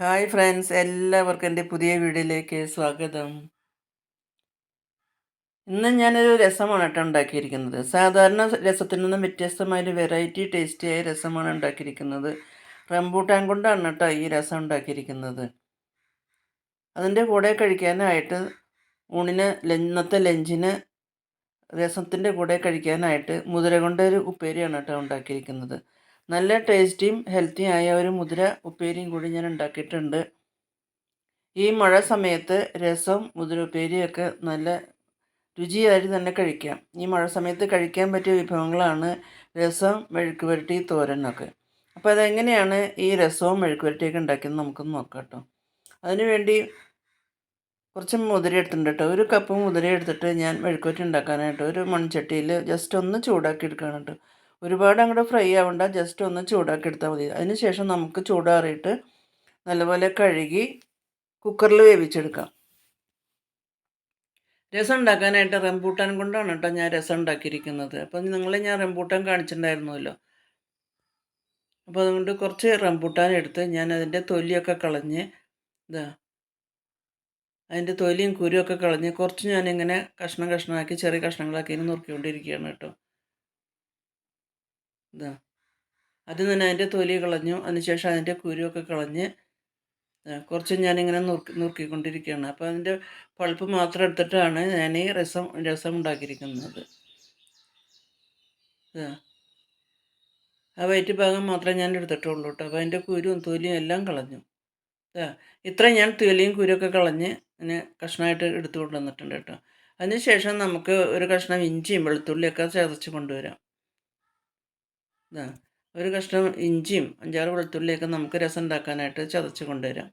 Hi friends എല്ലാവർക്കും എന്റെ പുതിയ വീഡിയോയിലേക്ക് സ്വാഗതം. ഇന്ന് ഞാനൊരു രസമാണ് കേട്ടോ ഉണ്ടാക്കിയിരിക്കുന്നത്. സാധാരണ രസത്തിൽ നിന്നും വ്യത്യസ്തമായ ഒരു വെറൈറ്റി ടേസ്റ്റിയായ രസമാണ് ഉണ്ടാക്കിയിരിക്കുന്നത്. റംബൂട്ടാൻ കൊണ്ടാണ് കേട്ടോ ഈ രസം ഉണ്ടാക്കിയിരിക്കുന്നത്. അതിന്റെ കൂടെ കഴിക്കാനായിട്ട് ഊണിന് ഇന്നത്തെ ലഞ്ചിന് രസത്തിന്റെ കൂടെ കഴിക്കാനായിട്ട് മുതിര കൊണ്ടൊരു ഉപ്പേരിയാണ് കേട്ടോ ഉണ്ടാക്കിയിരിക്കുന്നത്. നല്ല ടേസ്റ്റിയും ഹെൽത്തിയായ ഒരു മുതിര ഉപ്പേരിയും കൂടി ഞാൻ ഉണ്ടാക്കിയിട്ടുണ്ട്. ഈ മഴ സമയത്ത് രസം മുതിര ഉപ്പേരിയൊക്കെ നല്ല രുചിയായി തന്നെ കഴിക്കാം. ഈ മഴ സമയത്ത് കഴിക്കാൻ പറ്റിയ വിഭവങ്ങളാണ് രസം മെഴുക്ക് പുരട്ടി തോരനൊക്കെ അപ്പോൾ അതെങ്ങനെയാണ് ഈ രസവും മെഴുക്ക് പുരട്ടിയൊക്കെ ഉണ്ടാക്കിയത് നമുക്കൊന്ന് നോക്കാം കേട്ടോ. അതിനുവേണ്ടി കുറച്ച് മുതിര എടുത്തിട്ടുണ്ട് കേട്ടോ. ഒരു കപ്പ് മുതിര എടുത്തിട്ട് ഞാൻ മെഴുക്കുപുരട്ടി ഉണ്ടാക്കാനായിട്ട് ഒരു മൺചട്ടിയിൽ ജസ്റ്റ് ഒന്ന് ചൂടാക്കി എടുക്കാനായിട്ട് ഒരുപാട് അങ്ങോട്ട് ഫ്രൈ ആവണ്ട. ജസ്റ്റ് ഒന്ന് ചൂടാക്കി എടുത്താൽ മതി. അതിന് ശേഷം നമുക്ക് ചൂടാറിയിട്ട് നല്ലപോലെ കഴുകി കുക്കറിൽ വേവിച്ചെടുക്കാം. രസം ഉണ്ടാക്കാനായിട്ട് റംബൂട്ടാൻ കൊണ്ടാണ് കേട്ടോ ഞാൻ രസം ഉണ്ടാക്കിയിരിക്കുന്നത്. അപ്പം നിങ്ങളെ ഞാൻ റംബൂട്ടാൻ കാണിച്ചിട്ടുണ്ടായിരുന്നല്ലോ. അപ്പോൾ അതുകൊണ്ട് കുറച്ച് റംബൂട്ടാൻ എടുത്ത് ഞാൻ അതിന്റെ തൊലിയൊക്കെ കളഞ്ഞ് ഇതാ അതിന്റെ തൊലിയും കുരുവൊക്കെ കളഞ്ഞ് കുറച്ച് ഞാനിങ്ങനെ കഷ്ണം കഷ്ണമാക്കി ചെറിയ കഷ്ണങ്ങളാക്കി നുറുക്കിക്കൊണ്ടിരിക്കുകയാണ് കേട്ടോ ഇതാ ആദ്യം തന്നെ അതിന്റെ തൊലി കളഞ്ഞു. അതിനുശേഷം അതിന്റെ കുരുവൊക്കെ കളഞ്ഞ് കുറച്ച് ഞാനിങ്ങനെ നുറുക്കി നുറുക്കിക്കൊണ്ടിരിക്കുകയാണ്. അപ്പോൾ അതിന്റെ പൾപ്പ് മാത്രം എടുത്തിട്ടാണ് ഞാൻ ഈ രസം രസം ഉണ്ടാക്കിയിരിക്കുന്നത്. ആ വയറ്റ് ഭാഗം മാത്രമേ ഞാൻ എടുത്തിട്ടുള്ളൂ കേട്ടോ. അപ്പോൾ അതിന്റെ കുരുവും തൊലിയും എല്ലാം കളഞ്ഞു. ഇത്രയും ഞാൻ തൊലിയും കുരുവൊക്കെ കളഞ്ഞ് ഇങ്ങനെ കഷ്ണമായിട്ട് എടുത്തു കൊണ്ടുവന്നിട്ടുണ്ട് കേട്ടോ. അതിനുശേഷം നമുക്ക് ഒരു കഷ്ണം ഇഞ്ചിയും വെളുത്തുള്ളിയൊക്കെ ചതച്ച് കൊണ്ടുവരാം. ഇതാ ഒരു കഷ്ണം ഇഞ്ചിയും അഞ്ചാറ് വെളുത്തുള്ളിയൊക്കെ നമുക്ക് രസം ഉണ്ടാക്കാനായിട്ട് ചതച്ച് കൊണ്ടുവരാം.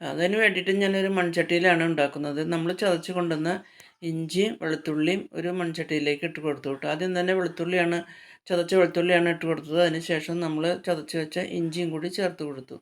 അതിന് വേണ്ടിയിട്ട് ഞാനൊരു മൺചട്ടിയിലാണ് ഉണ്ടാക്കുന്നത്. നമ്മൾ ചതച്ച് കൊണ്ടുവന്ന ഇഞ്ചിയും വെളുത്തുള്ളിയും ഒരു മൺചട്ടിയിലേക്ക് ഇട്ട് കൊടുത്തു കേട്ടോ. ആദ്യം തന്നെ വെളുത്തുള്ളിയാണ് ചതച്ച വെളുത്തുള്ളിയാണ് ഇട്ട് കൊടുത്തത്. അതിനുശേഷം നമ്മൾ ചതച്ച് വെച്ച ഇഞ്ചിയും കൂടി ചേർത്ത് കൊടുത്തു.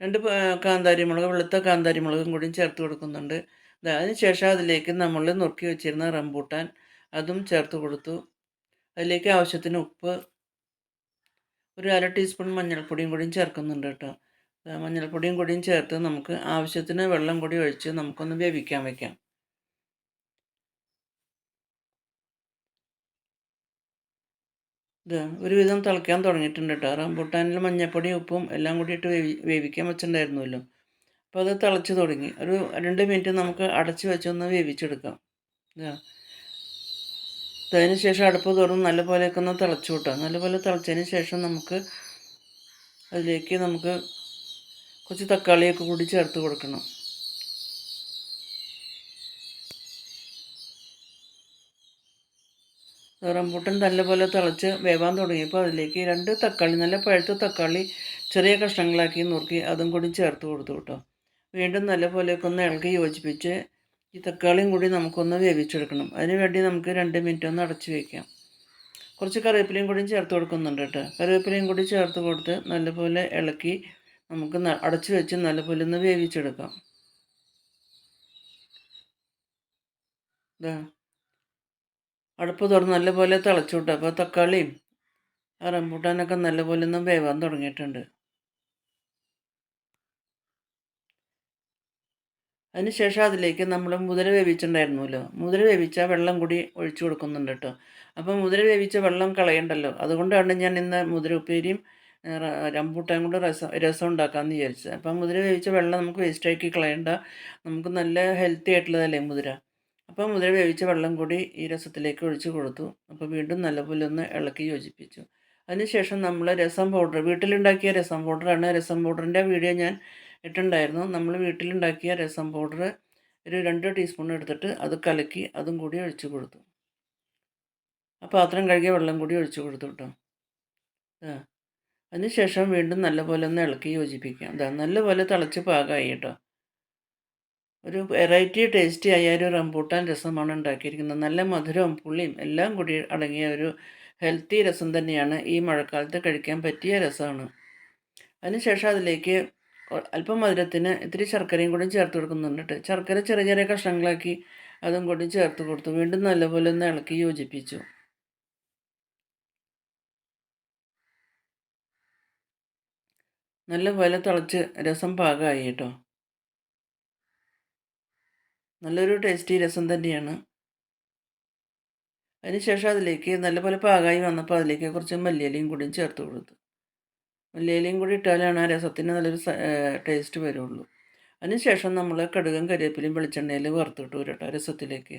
രണ്ട് കാന്താരി മുളക് വെളുത്ത കാന്താരി മുളകും കൂടി ചേർത്ത് കൊടുക്കുന്നുണ്ട്. അതിന് ശേഷം അതിലേക്ക് നമ്മൾ നുറുക്കി വെച്ചിരുന്ന റംബൂട്ടാൻ അതും ചേർത്ത് കൊടുത്തു. അതിലേക്ക് ആവശ്യത്തിന് ഉപ്പ് ഒരു അര ടീസ്പൂൺ മഞ്ഞൾപ്പൊടിയും കൂടിയും ചേർക്കുന്നുണ്ട് കേട്ടോ. മഞ്ഞൾപ്പൊടിയും കൂടിയും ചേർത്ത് നമുക്ക് ആവശ്യത്തിന് വെള്ളം കൂടി ഒഴിച്ച് നമുക്കൊന്ന് വേവിക്കാൻ വയ്ക്കാം ഇത് ഒരുവിധം തിളയ്ക്കാൻ തുടങ്ങിയിട്ടുണ്ട് കേട്ടോ. റംബൂട്ടാനിൽ മഞ്ഞൾപ്പൊടിയും ഉപ്പും എല്ലാം കൂടിയിട്ട് വേവി വേവിക്കാൻ വെച്ചിട്ടുണ്ടായിരുന്നല്ലോ. അപ്പോൾ അത് തിളച്ച് തുടങ്ങി. ഒരു രണ്ട് മിനിറ്റ് നമുക്ക് അടച്ച് വെച്ചൊന്ന് വേവിച്ചെടുക്കാം. ഇതാ അതിന് ശേഷം അടുപ്പ് തുറന്ന് നല്ലപോലെയൊക്കെ ഒന്ന് തിളച്ചു കൂട്ടാം നല്ലപോലെ തിളച്ചതിന് ശേഷം നമുക്ക് അതിലേക്ക് നമുക്ക് കുറച്ച് തക്കാളിയൊക്കെ കൂടി ചേർത്ത് കൊടുക്കണം. റംബൂട്ടൻ നല്ലപോലെ തിളച്ച് വേവാൻ തുടങ്ങിയപ്പോൾ അതിലേക്ക് രണ്ട് തക്കാളി നല്ല പഴുത്ത തക്കാളി ചെറിയ കഷ്ണങ്ങളാക്കി നുറുക്കി അതും കൂടി ചേർത്ത് കൊടുത്തു കേട്ടോ. വീണ്ടും നല്ലപോലെയൊക്കെ ഒന്ന് ഇളകി യോജിപ്പിച്ച് ഈ തക്കാളിയും കൂടി നമുക്കൊന്ന് വേവിച്ചെടുക്കണം. അതിനുവേണ്ടി നമുക്ക് രണ്ട് മിനിറ്റ് ഒന്ന് അടച്ചു വയ്ക്കാം കുറച്ച് കറിവേപ്പിലയും കൂടി ചേർത്ത് കൊടുക്കുന്നുണ്ട് കേട്ടോ. കറിവേപ്പിലയും കൂടി ചേർത്ത് കൊടുത്ത് നല്ലപോലെ ഇളക്കി നമുക്ക് അടച്ചു വെച്ച് നല്ലപോലെ ഒന്ന് വേവിച്ചെടുക്കാം. അടുപ്പ് തുറന്ന് നല്ലപോലെ തിളച്ചു വിട്ടു അപ്പോൾ തക്കാളിയും റംബൂട്ടാനൊക്കെ നല്ലപോലെ ഒന്ന് വേവാൻ തുടങ്ങിയിട്ടുണ്ട്. അതിനുശേഷം അതിലേക്ക് നമ്മൾ മുതിര വേവിച്ചിട്ടുണ്ടായിരുന്നല്ലോ. മുതിര വേവിച്ച വെള്ളം കൂടി ഒഴിച്ചു കൊടുക്കുന്നുണ്ട് കേട്ടോ. അപ്പം മുതിര വേവിച്ച വെള്ളം കളയണ്ടല്ലോ. അതുകൊണ്ടാണ് ഞാൻ ഇന്ന് മുതിര ഉപ്പേരിയും റംബൂട്ടാൻ കൊണ്ട് രസം രസം ഉണ്ടാക്കാമെന്ന് വിചാരിച്ചത്. അപ്പം മുതിര വേവിച്ച വെള്ളം നമുക്ക് വേസ്റ്റാക്കി കളയണ്ട. നമുക്ക് നല്ല ഹെൽത്തി ആയിട്ടുള്ളതല്ലേ മുതിര. അപ്പോൾ മുതിര വേവിച്ച വെള്ളം കൂടി ഈ രസത്തിലേക്ക് ഒഴിച്ചു കൊടുത്തു. അപ്പോൾ വീണ്ടും നല്ലപോലെ ഒന്ന് ഇളക്കി യോജിപ്പിച്ചു. അതിനുശേഷം നമ്മൾ രസം പൗഡർ വീട്ടിലുണ്ടാക്കിയ രസം പൗഡറാണ് രസം പൗഡറിന്റെ വീഡിയോ ഞാൻ ഇട്ടുണ്ടായിരുന്നു നമ്മൾ വീട്ടിലുണ്ടാക്കിയ രസം പൗഡർ ഒരു രണ്ട് ടീസ്പൂൺ എടുത്തിട്ട് അത് കലക്കി അതും കൂടി ഒഴിച്ച് കൊടുത്തു. ആ പാത്രം കഴുകിയ വെള്ളം കൂടി ഒഴിച്ച് കൊടുത്തു കേട്ടോ അതിനുശേഷം വീണ്ടും നല്ലപോലെ ഒന്ന് ഇളക്കി യോജിപ്പിക്കാം. അതാ നല്ലപോലെ തിളച്ച് പാകമായി കേട്ടോ ഒരു വെറൈറ്റി ടേസ്റ്റി ആയ ഒരു റംബൂട്ടാൻ രസമാണ് ഉണ്ടാക്കിയിരിക്കുന്നത്. നല്ല മധുരവും പുളിയും എല്ലാം കൂടി അടങ്ങിയ ഒരു ഹെൽത്തി രസം തന്നെയാണ് ഈ മഴക്കാലത്ത് കഴിക്കാൻ പറ്റിയ രസമാണ്. അതിനുശേഷം അതിലേക്ക് അല്പം മധുരത്തിന് ഇത്തിരി ശർക്കരയും കൂടി ചേർത്ത് കൊടുക്കുന്നുണ്ട് ശർക്കര ചെറിയ ചെറിയ കഷ്ണങ്ങളാക്കി അതും കൂടി ചേർത്ത് കൊടുത്തു. വീണ്ടും നല്ലപോലെ ഒന്ന് ഇളക്കി യോജിപ്പിച്ചു. നല്ലപോലെ തിളച്ച് രസം പാകമായി കേട്ടോ. നല്ലൊരു ടേസ്റ്റി രസം തന്നെയാണ്. അതിനുശേഷം അതിലേക്ക് നല്ലപോലെ പാകമായി വന്നപ്പോൾ അതിലേക്ക് കുറച്ച് മല്ലിയിലയും കൂടി ചേർത്ത് കൊടുത്തു. മല്ലിയിലയും കൂടി ഇട്ടാലാണ് ആ രസത്തിന് നല്ലൊരു ടേസ്റ്റ് വരുള്ളൂ. അതിനുശേഷം നമ്മൾ കടുകും കരിവേപ്പിലയും വെളിച്ചെണ്ണയിൽ വറുത്തിട്ട് കേട്ടോ രസത്തിലേക്ക്.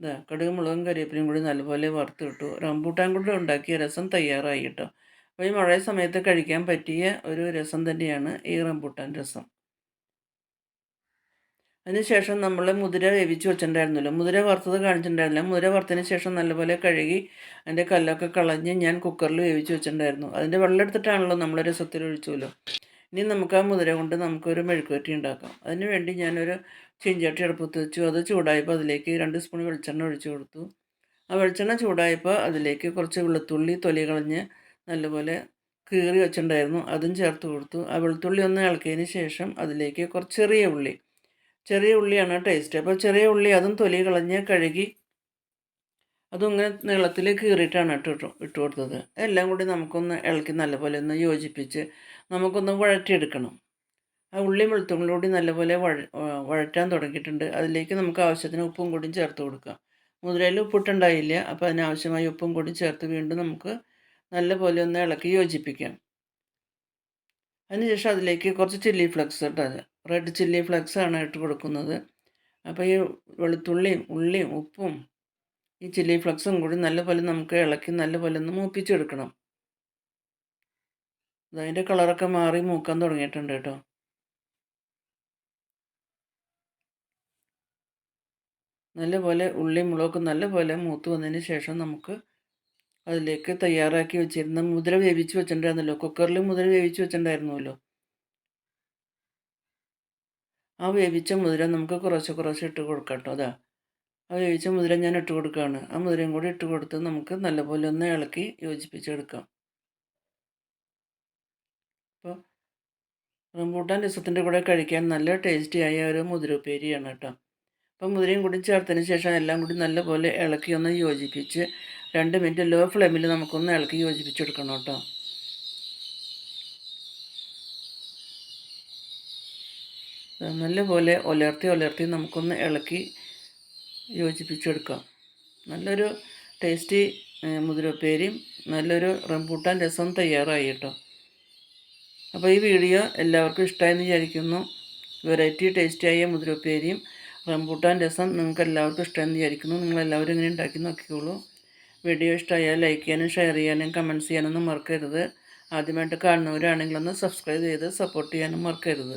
ഇതാ കടുക് മുളകും കരിവേപ്പിലയും കൂടി നല്ലപോലെ വറുത്തിട്ടു. റംബൂട്ടാൻ കൊണ്ട് ഉണ്ടാക്കിയ രസം തയ്യാറായി കേട്ടോ. അപ്പോൾ ഈ മഴ സമയത്ത് കഴിക്കാൻ പറ്റിയ ഒരു രസം തന്നെയാണ് ഈ റംബൂട്ടാൻ രസം. അതിനുശേഷം നമ്മൾ മുതിര വേവിച്ച് വെച്ചിട്ടുണ്ടായിരുന്നല്ലോ. മുതിര വറുത്തത് കാണിച്ചിട്ടുണ്ടായിരുന്നില്ല. മുതിര വറുത്തതിന് ശേഷം നല്ലപോലെ കഴുകി അതിന്റെ കല്ലൊക്കെ കളഞ്ഞ് ഞാൻ കുക്കറിൽ വേവിച്ച് വെച്ചിട്ടുണ്ടായിരുന്നു. അതിന്റെ വെള്ളം എടുത്തിട്ടാണല്ലോ നമ്മൾ രസത്തിൽ ഒഴിച്ചുമല്ലോ ഇനി നമുക്ക് ആ മുതിര കൊണ്ട് നമുക്കൊരു മെഴുക്കുവറ്റി ഉണ്ടാക്കാം. അതിന് വേണ്ടി ഞാനൊരു ചീഞ്ചട്ടി അടുപ്പത്ത് വെച്ചു. അത് ചൂടായപ്പോൾ അതിലേക്ക് രണ്ട് സ്പൂൺ വെളിച്ചെണ്ണ ഒഴിച്ചു കൊടുത്തു. ആ വെളിച്ചെണ്ണ ചൂടായപ്പോൾ അതിലേക്ക് കുറച്ച് വെളുത്തുള്ളി തൊലി കളഞ്ഞ് നല്ലപോലെ കീറി വെച്ചിട്ടുണ്ടായിരുന്നു. അതും ചേർത്ത് കൊടുത്തു. ആ വെളുത്തുള്ളി ഒന്ന് ഇളക്കിയതിന് ശേഷം അതിലേക്ക് കുറച്ച് ചെറിയ ഉള്ളി ചെറിയ ഉള്ളിയാണ് ടേസ്റ്റ് അപ്പോൾ ചെറിയ ഉള്ളി അതും തൊലി കളഞ്ഞ് കഴുകി അതും ഇങ്ങനെ നീളത്തിൽ കീറിയിട്ടാണ് ഇട്ട് ഇട്ട് കൊടുത്തത്. എല്ലാം കൂടി നമുക്കൊന്ന് ഇളക്കി നല്ലപോലെ ഒന്ന് യോജിപ്പിച്ച് നമുക്കൊന്ന് വഴറ്റിയെടുക്കണം. ആ ഉള്ളി വെളുത്തുള്ളി കൂടി നല്ലപോലെ വഴ വഴറ്റാൻ തുടങ്ങിയിട്ടുണ്ട്. അതിലേക്ക് നമുക്ക് ആവശ്യത്തിന് ഉപ്പും കൂടി ചേർത്ത് കൊടുക്കാം. മുതിരയിൽ ഉപ്പിട്ടുണ്ടായില്ല. അപ്പോൾ അതിനാവശ്യമായ ഉപ്പും കൂടി ചേർത്ത് വീണ്ടും നമുക്ക് നല്ലപോലെ ഒന്ന് ഇളക്കി യോജിപ്പിക്കാം. അതിനുശേഷം അതിലേക്ക് കുറച്ച് ചില്ലി ഫ്ലക്സ് ഇട്ട് റെഡ് ചില്ലി ഫ്ലെക്സ് ആണ് ഇട്ട് കൊടുക്കുന്നത്. അപ്പോൾ ഈ വെളുത്തുള്ളിയും ഉള്ളിയും ഉപ്പും ഈ ചില്ലി ഫ്ലക്സും കൂടി നല്ലപോലെ നമുക്ക് ഇളക്കി നല്ലപോലെ ഒന്ന് മൂപ്പിച്ചെടുക്കണം. അതിന്റെ കളറൊക്കെ മാറി മൂക്കാൻ തുടങ്ങിയിട്ടുണ്ട് കേട്ടോ. നല്ലപോലെ ഉള്ളിയും മുളകൊക്കെ നല്ലപോലെ മൂത്ത് വന്നതിന് ശേഷം നമുക്ക് അതിലേക്ക് തയ്യാറാക്കി വെച്ചിരുന്ന മുതിര വേവിച്ച് വെച്ചിട്ടുണ്ടായിരുന്നല്ലോ. കുക്കറിൽ മുതിര വേവിച്ച് വെച്ചിട്ടുണ്ടായിരുന്നല്ലോ. ആ വേവിച്ച മുതിര നമുക്ക് കുറച്ച് കുറച്ച് ഇട്ട് കൊടുക്കാം കേട്ടോ അതാ. ആ വേവിച്ച മുതിര ഞാൻ ഇട്ട് കൊടുക്കുകയാണ് ആ മുതിരയും കൂടി ഇട്ട് കൊടുത്ത് നമുക്ക് നല്ലപോലെ ഒന്ന് ഇളക്കി യോജിപ്പിച്ചെടുക്കാം. അപ്പോൾ റംബൂട്ടാൻ രസത്തിന്റെ കൂടെ കഴിക്കാൻ നല്ല ടേസ്റ്റിയായ ഒരു മുതിരപ്പേരിയാണ് കേട്ടോ. അപ്പം മുതിരയും കൂടി ചേർത്തതിന് ശേഷം എല്ലാം കൂടി നല്ലപോലെ ഇളക്കി ഒന്ന് യോജിപ്പിച്ച് രണ്ട് മിനിറ്റ് ലോ ഫ്ലെയിമിൽ നമുക്കൊന്ന് ഇളക്കി യോജിപ്പിച്ചെടുക്കണം കേട്ടോ. നല്ലപോലെ ഉലർത്തി ഉലർത്തി നമുക്കൊന്ന് ഇളക്കി യോജിപ്പിച്ചെടുക്കാം. നല്ലൊരു ടേസ്റ്റി മുതിരപ്പേരിയും നല്ലൊരു റംബൂട്ടാൻ രസം തയ്യാറായി കേട്ടോ അപ്പോൾ ഈ വീഡിയോ എല്ലാവർക്കും ഇഷ്ടമായെന്ന് വിചാരിക്കുന്നു. വെറൈറ്റി ടേസ്റ്റിയായ മുതിരപ്പേരിയും റംബൂട്ടാൻ രസം നിങ്ങൾക്ക് എല്ലാവർക്കും ഇഷ്ടമെന്ന് വിചാരിക്കുന്നു. നിങ്ങളെല്ലാവരും ഇങ്ങനെ ഉണ്ടാക്കി നോക്കിക്കോളൂ. വീഡിയോ ഇഷ്ടമായാൽ ലൈക്ക് ചെയ്യാനും ഷെയർ ചെയ്യാനും കമന്റ്സ് ചെയ്യാനൊന്നും മറക്കരുത്. ആദ്യമായിട്ട് കാണുന്നവരാണെങ്കിലൊന്ന് സബ്സ്ക്രൈബ് ചെയ്ത് സപ്പോർട്ട് ചെയ്യാനും മറക്കരുത്.